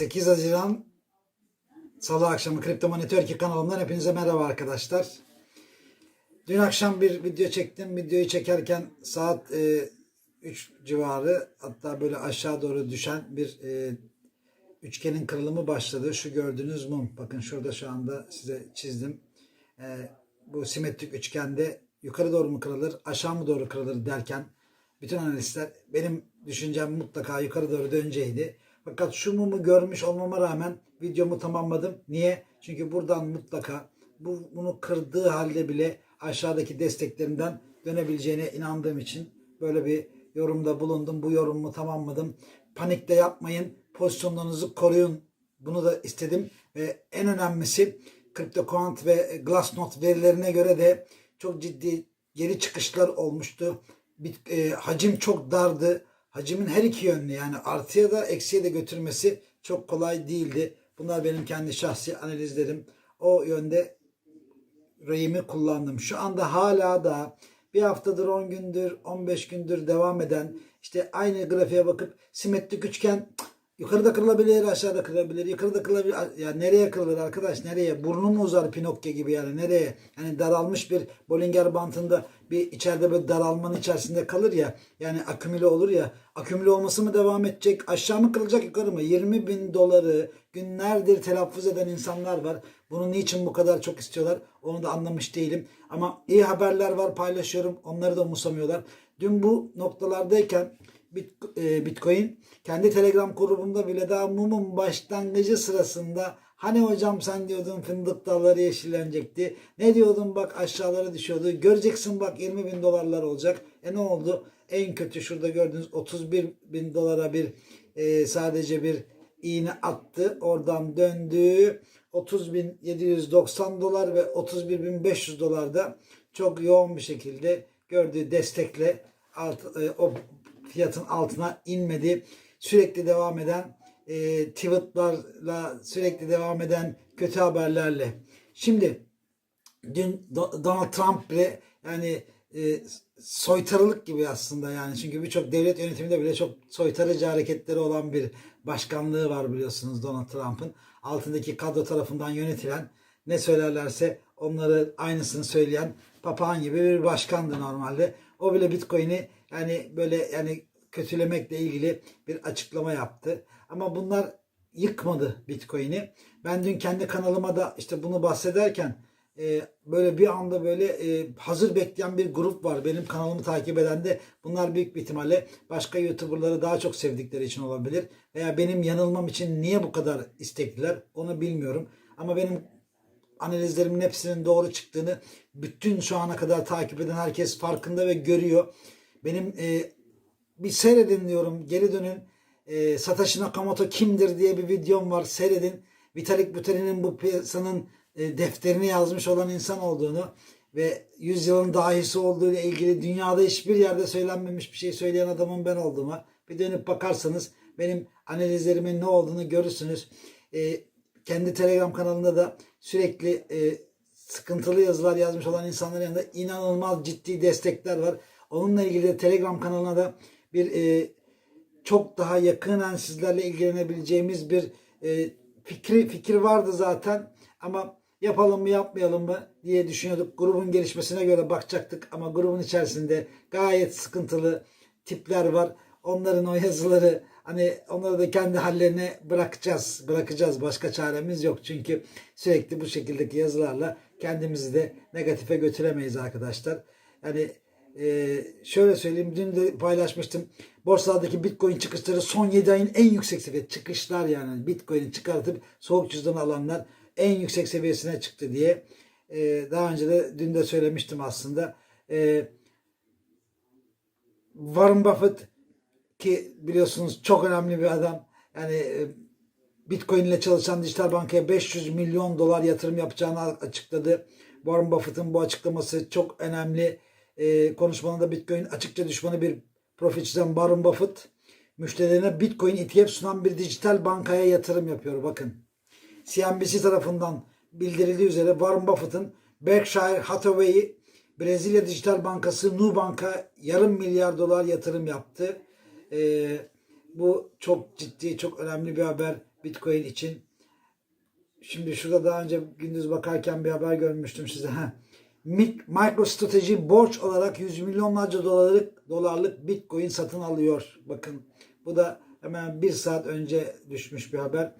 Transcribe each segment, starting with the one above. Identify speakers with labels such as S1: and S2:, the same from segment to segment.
S1: 8 Haziran Salı akşamı Kripto Money Turkey kanalımdan hepinize merhaba arkadaşlar. Dün akşam bir video çektim. Videoyu çekerken saat e, 3 civarı hatta böyle aşağı doğru düşen bir e, üçgenin kırılımı başladı. Şu gördüğünüz mum. Bakın şurada şu anda size çizdim. E, bu simetrik üçgende yukarı doğru mu kırılır, aşağı mı doğru kırılır derken bütün analistler benim düşüncem mutlaka yukarı doğru döneceğiydi. Fakat şu mumu görmüş olmama rağmen videomu tamamladım. Niye? Çünkü buradan mutlaka bu bunu kırdığı halde bile aşağıdaki desteklerinden dönebileceğine inandığım için böyle bir yorumda bulundum. Bu yorumumu tamamladım. Panikle yapmayın. Pozisyonlarınızı koruyun. Bunu da istedim. Ve en önemlisi CryptoQuant ve Glassnode verilerine göre de çok ciddi geri çıkışlar olmuştu. Bir, e, hacim çok dardı. Hacimin her iki yönlü yani artıya da eksiye de götürmesi çok kolay değildi. Bunlar benim kendi şahsi analizlerim. O yönde rayımı kullandım. Şu anda hala da bir haftadır 10 gündür 15 gündür devam eden işte aynı grafiğe bakıp simetrik üçgen yukarıda kırılabilir aşağıda kırılabilir. Yukarıda kırılabilir ya nereye kırılır arkadaş? Nereye? Burnu mu uzar Pinokyo gibi yani? Nereye? Yani daralmış bir Bollinger bantında bir içeride böyle daralmanın içerisinde kalır ya yani akümüle olur ya akümüle olması mı devam edecek aşağı mı kırılacak yukarı mı? 20 bin doları günlerdir telaffuz eden insanlar var. Bunu niçin bu kadar çok istiyorlar? Onu da anlamış değilim. Ama iyi haberler var paylaşıyorum. Onları da umursamıyorlar. Dün bu noktalardayken Bit- e, Bitcoin kendi Telegram grubumda bile daha mumun başlangıcı sırasında hani hocam sen diyordun fındık dalları yeşillenecekti. Ne diyordun bak aşağılara düşüyordu. Göreceksin bak 20 bin dolarlar olacak. E ne oldu? En kötü şurada gördüğünüz 31 bin dolara bir e, sadece bir iğne attı. Oradan döndü. 30.790 dolar ve 31.500 dolarda çok yoğun bir şekilde gördüğü destekle alt, e, o fiyatın altına inmedi. Sürekli devam eden e, tweetlarla sürekli devam eden kötü haberlerle. Şimdi dün Do- Donald Trump bile yani e, soytarılık gibi aslında yani çünkü birçok devlet yönetiminde bile çok soytarıcı hareketleri olan bir başkanlığı var biliyorsunuz Donald Trump'ın altındaki kadro tarafından yönetilen ne söylerlerse onları aynısını söyleyen papağan gibi bir başkandı normalde. O bile Bitcoin'i yani böyle yani kötülemekle ilgili bir açıklama yaptı. Ama bunlar yıkmadı Bitcoin'i. Ben dün kendi kanalıma da işte bunu bahsederken e, böyle bir anda böyle e, hazır bekleyen bir grup var. Benim kanalımı takip eden de bunlar büyük bir ihtimalle başka YouTuber'ları daha çok sevdikleri için olabilir. Veya benim yanılmam için niye bu kadar istekliler onu bilmiyorum. Ama benim analizlerimin hepsinin doğru çıktığını bütün şu ana kadar takip eden herkes farkında ve görüyor. Benim e, bir seyredin diyorum. Geri dönün. E, Satoshi Nakamoto kimdir diye bir videom var. Seyredin. Vitalik Buterin'in bu piyasanın e, defterini yazmış olan insan olduğunu ve yüzyılın dahisi olduğu ile ilgili dünyada hiçbir yerde söylenmemiş bir şey söyleyen adamın ben olduğuma bir dönüp bakarsanız benim analizlerimin ne olduğunu görürsünüz. E, kendi Telegram kanalında da sürekli e, sıkıntılı yazılar yazmış olan insanların yanında inanılmaz ciddi destekler var. Onunla ilgili de Telegram kanalına da bir e, çok daha yakından sizlerle ilgilenebileceğimiz bir e, fikri fikir vardı zaten ama yapalım mı yapmayalım mı diye düşünüyorduk. Grubun gelişmesine göre bakacaktık ama grubun içerisinde gayet sıkıntılı tipler var. Onların o yazıları hani onları da kendi hallerine bırakacağız. Bırakacağız. Başka çaremiz yok. Çünkü sürekli bu şekildeki yazılarla kendimizi de negatife götüremeyiz arkadaşlar. Yani ee, şöyle söyleyeyim dün de paylaşmıştım. Borsalardaki Bitcoin çıkışları son 7 ayın en yüksek seviye çıkışlar yani Bitcoin'i çıkartıp soğuk cüzdan alanlar en yüksek seviyesine çıktı diye. Ee, daha önce de dün de söylemiştim aslında. Ee, Warren Buffett ki biliyorsunuz çok önemli bir adam. Yani e, Bitcoin ile çalışan dijital bankaya 500 milyon dolar yatırım yapacağını açıkladı. Warren Buffett'ın bu açıklaması çok önemli e, konuşmalarında Bitcoin açıkça düşmanı bir profil çizen Warren Buffett müşterilerine Bitcoin ETF sunan bir dijital bankaya yatırım yapıyor. Bakın CNBC tarafından bildirildiği üzere Warren Buffett'ın Berkshire Hathaway'i Brezilya Dijital Bankası Nubank'a yarım milyar dolar yatırım yaptı. E, bu çok ciddi, çok önemli bir haber. Bitcoin için. Şimdi şurada daha önce gündüz bakarken bir haber görmüştüm size. MicroStrategy borç olarak yüz milyonlarca dolarlık dolarlık Bitcoin satın alıyor. Bakın bu da hemen bir saat önce düşmüş bir haber.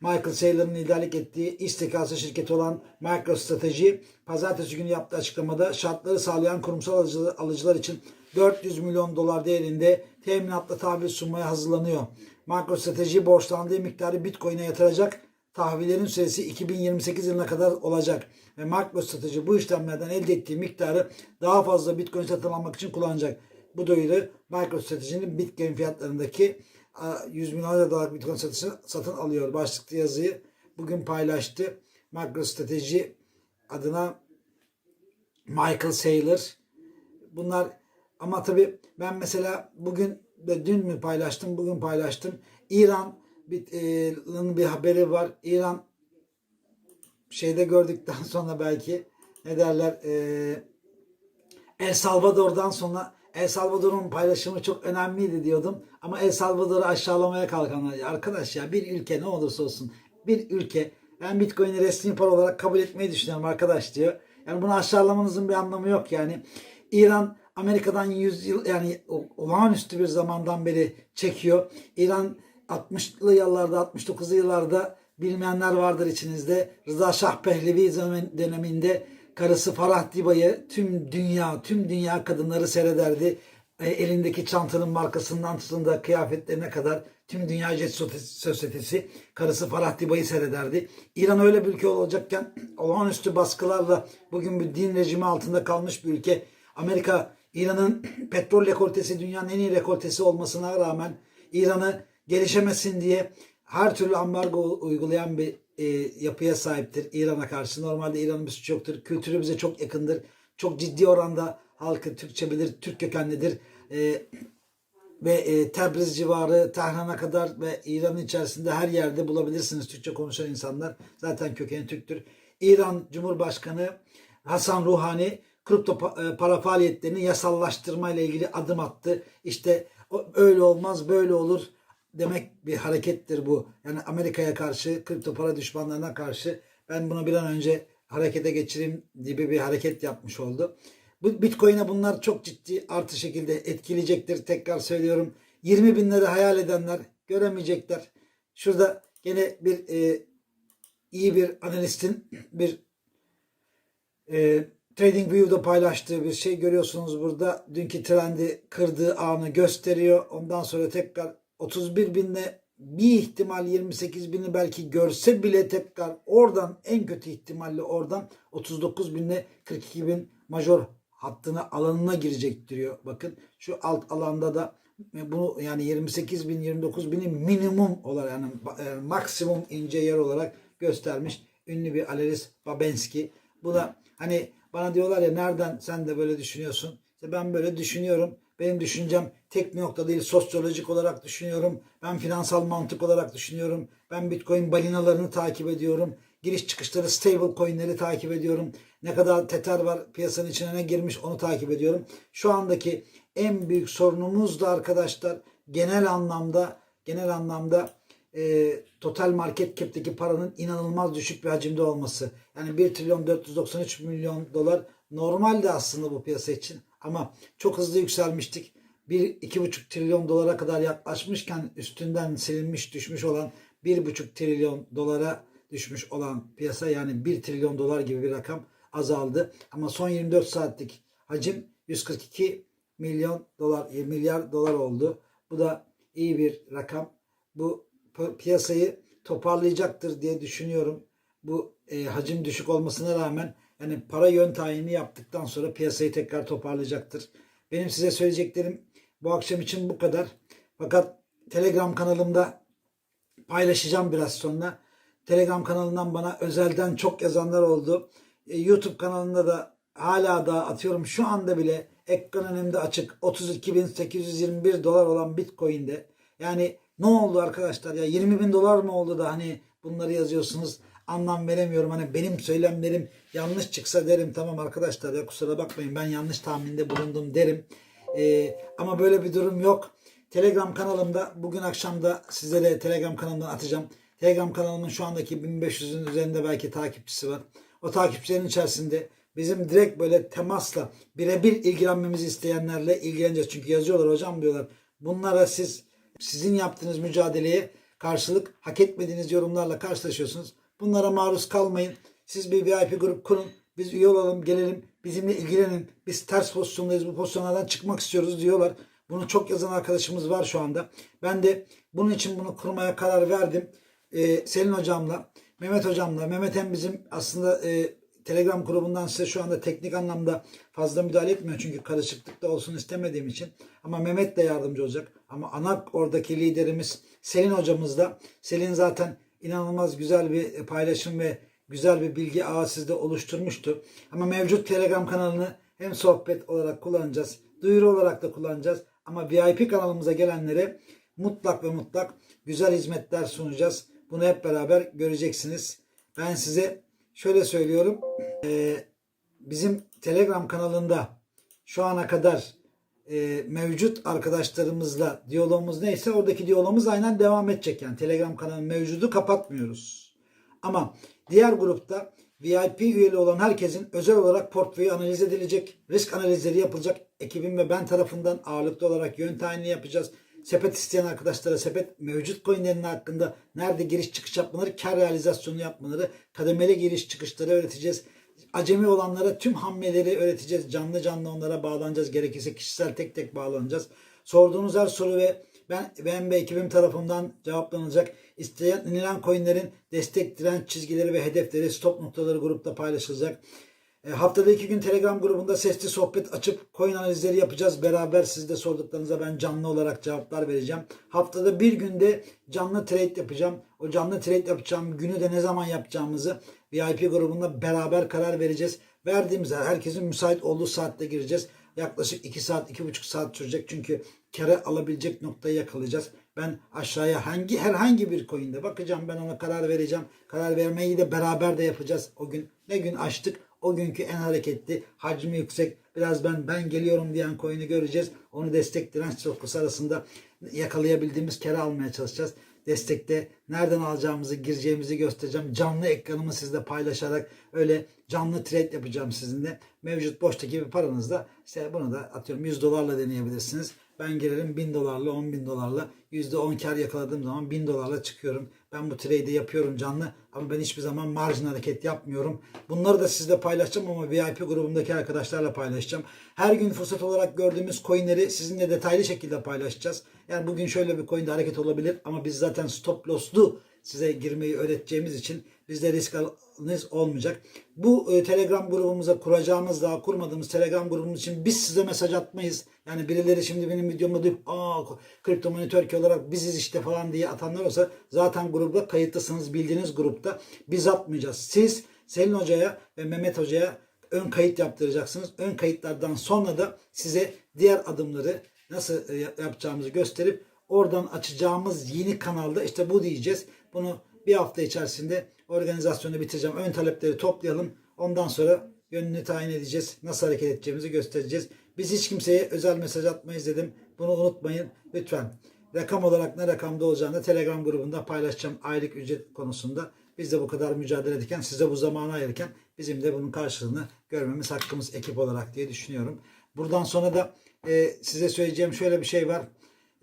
S1: Michael Saylor'ın liderlik ettiği iş zekası şirketi olan MicroStrategy pazartesi günü yaptığı açıklamada şartları sağlayan kurumsal alıcı- alıcılar için 400 milyon dolar değerinde teminatla tahvil sunmaya hazırlanıyor. MicroStrategy borçlandığı miktarı Bitcoin'e yatıracak. Tahvillerin süresi 2028 yılına kadar olacak. Ve MicroStrategy bu işlemlerden elde ettiği miktarı daha fazla Bitcoin satın almak için kullanacak. Bu duyuru MicroStrategy'nin Bitcoin fiyatlarındaki a, 100 milyon dolarlık Bitcoin satışını satın alıyor. Başlıklı yazıyı bugün paylaştı. MicroStrategy adına Michael Saylor. Bunlar ama tabii ben mesela bugün de dün mü paylaştım, bugün paylaştım. İran'ın bir haberi var. İran şeyde gördükten sonra belki ne derler eee El Salvador'dan sonra El Salvador'un paylaşımı çok önemliydi diyordum. Ama El Salvador'u aşağılamaya kalkanlar. Arkadaş ya bir ülke ne olursa olsun bir ülke ben Bitcoin'i resmi para olarak kabul etmeyi düşünüyorum arkadaş diyor. Yani bunu aşağılamanızın bir anlamı yok yani. İran Amerika'dan 100 yıl yani olağanüstü bir zamandan beri çekiyor. İran 60'lı yıllarda 69'lu yıllarda bilmeyenler vardır içinizde. Rıza Şah Pehlevi döneminde karısı Farah Diba'yı tüm dünya, tüm dünya kadınları seyrederdi. E, elindeki çantanın markasından tutun da kıyafetlerine kadar tüm dünya jet sosyetesi karısı Farah Diba'yı seyrederdi. İran öyle bir ülke olacakken olağanüstü baskılarla bugün bir din rejimi altında kalmış bir ülke. Amerika İran'ın petrol rekoltesi dünyanın en iyi rekoltesi olmasına rağmen İran'ı gelişemesin diye her türlü ambargo uygulayan bir e, yapıya sahiptir İran'a karşı. Normalde İran'ın bir suçu. Kültürü bize çok yakındır. Çok ciddi oranda halkı Türkçe bilir, Türk kökenlidir. E, ve e, Tebriz civarı, Tahran'a kadar ve İran'ın içerisinde her yerde bulabilirsiniz Türkçe konuşan insanlar. Zaten kökeni Türktür. İran Cumhurbaşkanı Hasan Ruhani kripto e, para faaliyetlerini yasallaştırma ile ilgili adım attı. İşte öyle olmaz, böyle olur demek bir harekettir bu. Yani Amerika'ya karşı, kripto para düşmanlarına karşı ben bunu bir an önce harekete geçireyim gibi bir hareket yapmış oldu. Bu Bitcoin'e bunlar çok ciddi artı şekilde etkileyecektir. Tekrar söylüyorum. 20 binleri hayal edenler göremeyecekler. Şurada gene bir e, iyi bir analistin bir e, TradingView'da paylaştığı bir şey görüyorsunuz burada. Dünkü trendi kırdığı anı gösteriyor. Ondan sonra tekrar 31 binle bir ihtimal 28 bini belki görse bile tekrar oradan en kötü ihtimalle oradan 39 binle 42 bin major hattına alanına girecek diyor. Bakın şu alt alanda da bunu yani 28 bin 29 bini minimum olarak yani e, maksimum ince yer olarak göstermiş ünlü bir Aleris Babenski. Bu da hani bana diyorlar ya nereden sen de böyle düşünüyorsun? İşte ben böyle düşünüyorum. Benim düşüncem tek bir nokta değil sosyolojik olarak düşünüyorum. Ben finansal mantık olarak düşünüyorum. Ben Bitcoin balinalarını takip ediyorum. Giriş çıkışları stable coinleri takip ediyorum. Ne kadar teter var piyasanın içine ne girmiş onu takip ediyorum. Şu andaki en büyük sorunumuz da arkadaşlar genel anlamda genel anlamda e, total market cap'teki paranın inanılmaz düşük bir hacimde olması. Yani 1 trilyon 493 milyon dolar normalde aslında bu piyasa için ama çok hızlı yükselmiştik. 1-2,5 trilyon dolara kadar yaklaşmışken üstünden silinmiş düşmüş olan 1,5 trilyon dolara düşmüş olan piyasa yani 1 trilyon dolar gibi bir rakam azaldı. Ama son 24 saatlik hacim 142 milyon dolar milyar dolar oldu. Bu da iyi bir rakam. Bu pi- piyasayı toparlayacaktır diye düşünüyorum. Bu e, hacim düşük olmasına rağmen yani para yön tayini yaptıktan sonra piyasayı tekrar toparlayacaktır. Benim size söyleyeceklerim bu akşam için bu kadar. Fakat Telegram kanalımda paylaşacağım biraz sonra. Telegram kanalından bana özelden çok yazanlar oldu. E, YouTube kanalında da hala da atıyorum şu anda bile ekran önümde açık 32.821 dolar olan Bitcoin'de. Yani ne oldu arkadaşlar ya 20 bin dolar mı oldu da hani bunları yazıyorsunuz anlam veremiyorum. Hani benim söylemlerim yanlış çıksa derim tamam arkadaşlar ya kusura bakmayın ben yanlış tahminde bulundum derim. E, ama böyle bir durum yok. Telegram kanalımda bugün akşam da sizlere Telegram kanalımdan atacağım. Telegram kanalımın şu andaki 1500'ün üzerinde belki takipçisi var. O takipçilerin içerisinde bizim direkt böyle temasla birebir ilgilenmemizi isteyenlerle ilgileneceğiz. Çünkü yazıyorlar hocam diyorlar. Bunlara siz sizin yaptığınız mücadeleye karşılık hak etmediğiniz yorumlarla karşılaşıyorsunuz. Bunlara maruz kalmayın. Siz bir VIP grup kurun. Biz üye olalım, gelelim. Bizimle ilgilenin. Biz ters pozisyondayız. Bu pozisyonlardan çıkmak istiyoruz diyorlar. Bunu çok yazan arkadaşımız var şu anda. Ben de bunun için bunu kurmaya karar verdim. Ee, Selin hocamla, Mehmet hocamla. Mehmet hem bizim aslında e, Telegram grubundan size şu anda teknik anlamda fazla müdahale etmiyor. Çünkü karışıklık da olsun istemediğim için. Ama Mehmet de yardımcı olacak. Ama ana oradaki liderimiz Selin hocamız da. Selin zaten inanılmaz güzel bir paylaşım ve güzel bir bilgi ağı sizde oluşturmuştu. Ama mevcut Telegram kanalını hem sohbet olarak kullanacağız, duyuru olarak da kullanacağız. Ama VIP kanalımıza gelenlere mutlak ve mutlak güzel hizmetler sunacağız. Bunu hep beraber göreceksiniz. Ben size şöyle söylüyorum. Bizim Telegram kanalında şu ana kadar e, mevcut arkadaşlarımızla diyalogumuz neyse oradaki diyalogumuz aynen devam edecek. Yani Telegram kanalının mevcudu kapatmıyoruz. Ama diğer grupta VIP üyeli olan herkesin özel olarak portföyü analiz edilecek, risk analizleri yapılacak. Ekibim ve ben tarafından ağırlıklı olarak yön tayini yapacağız. Sepet isteyen arkadaşlara sepet mevcut coinlerin hakkında nerede giriş çıkış yapmaları, kar realizasyonu yapmaları, kademeli giriş çıkışları öğreteceğiz. Acemi olanlara tüm hamleleri öğreteceğiz. Canlı canlı onlara bağlanacağız. Gerekirse kişisel tek tek bağlanacağız. Sorduğunuz her soru ve ben, ben ve ekibim tarafından cevaplanacak. İsteyen inilen coinlerin destek direnç çizgileri ve hedefleri stop noktaları grupta paylaşılacak. E, haftada iki gün Telegram grubunda sesli sohbet açıp coin analizleri yapacağız. Beraber siz de sorduklarınıza ben canlı olarak cevaplar vereceğim. Haftada bir günde canlı trade yapacağım. O canlı trade yapacağım günü de ne zaman yapacağımızı VIP grubunda beraber karar vereceğiz. Verdiğimiz herkesin müsait olduğu saatte gireceğiz. Yaklaşık 2 saat, 2,5 saat sürecek. Çünkü kere alabilecek noktayı yakalayacağız. Ben aşağıya hangi herhangi bir coin'de bakacağım. Ben ona karar vereceğim. Karar vermeyi de beraber de yapacağız o gün. Ne gün açtık o günkü en hareketli, hacmi yüksek, biraz ben ben geliyorum diyen coin'i göreceğiz. Onu destek direnç noktası arasında yakalayabildiğimiz kere almaya çalışacağız. Destekte nereden alacağımızı, gireceğimizi göstereceğim. Canlı ekranımı sizle paylaşarak öyle canlı trade yapacağım sizinle. Mevcut boştaki bir paranızla işte bunu da atıyorum 100 dolarla deneyebilirsiniz. Ben girerim 1000 dolarla 10 bin dolarla %10 kar yakaladığım zaman 1000 dolarla çıkıyorum. Ben bu trade'i yapıyorum canlı ama ben hiçbir zaman marjin hareket yapmıyorum. Bunları da sizle paylaşacağım ama VIP grubundaki arkadaşlarla paylaşacağım. Her gün fırsat olarak gördüğümüz coinleri sizinle detaylı şekilde paylaşacağız. Yani bugün şöyle bir coin'de hareket olabilir ama biz zaten stop loss'lu size girmeyi öğreteceğimiz için bizde risk alınız olmayacak. Bu e, Telegram grubumuza kuracağımız daha kurmadığımız Telegram grubumuz için biz size mesaj atmayız. Yani birileri şimdi benim videomu duyup aa kripto money Türkiye olarak biziz işte falan diye atanlar olsa zaten grupta kayıtlısınız bildiğiniz grupta biz atmayacağız. Siz Selin Hoca'ya ve Mehmet Hoca'ya ön kayıt yaptıracaksınız. Ön kayıtlardan sonra da size diğer adımları nasıl e, yapacağımızı gösterip oradan açacağımız yeni kanalda işte bu diyeceğiz. Bunu bir hafta içerisinde organizasyonu bitireceğim. Ön talepleri toplayalım. Ondan sonra yönünü tayin edeceğiz. Nasıl hareket edeceğimizi göstereceğiz. Biz hiç kimseye özel mesaj atmayız dedim. Bunu unutmayın lütfen. Rakam olarak ne rakamda olacağını Telegram grubunda paylaşacağım aylık ücret konusunda. Biz de bu kadar mücadele ederken, size bu zamanı ayırırken bizim de bunun karşılığını görmemiz hakkımız ekip olarak diye düşünüyorum. Buradan sonra da e, size söyleyeceğim şöyle bir şey var.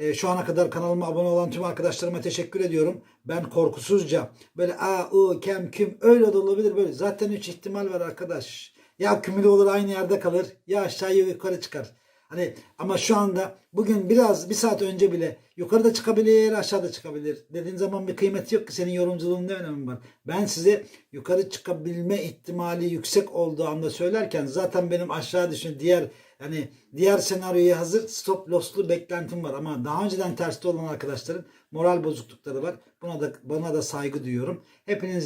S1: E, şu ana kadar kanalıma abone olan tüm arkadaşlarıma teşekkür ediyorum. Ben korkusuzca böyle a u kem küm öyle de olabilir böyle. Zaten üç ihtimal var arkadaş. Ya kümülü olur aynı yerde kalır ya aşağıya yukarı çıkar. Hani ama şu anda bugün biraz bir saat önce bile yukarıda çıkabilir aşağıda çıkabilir dediğin zaman bir kıymeti yok ki senin yorumculuğun ne önemi var. Ben size yukarı çıkabilme ihtimali yüksek olduğu anda söylerken zaten benim aşağı düşün diğer yani diğer senaryoya hazır stop loss'lu beklentim var ama daha önceden terste olan arkadaşların moral bozuklukları var. Buna da bana da saygı duyuyorum. Hepiniz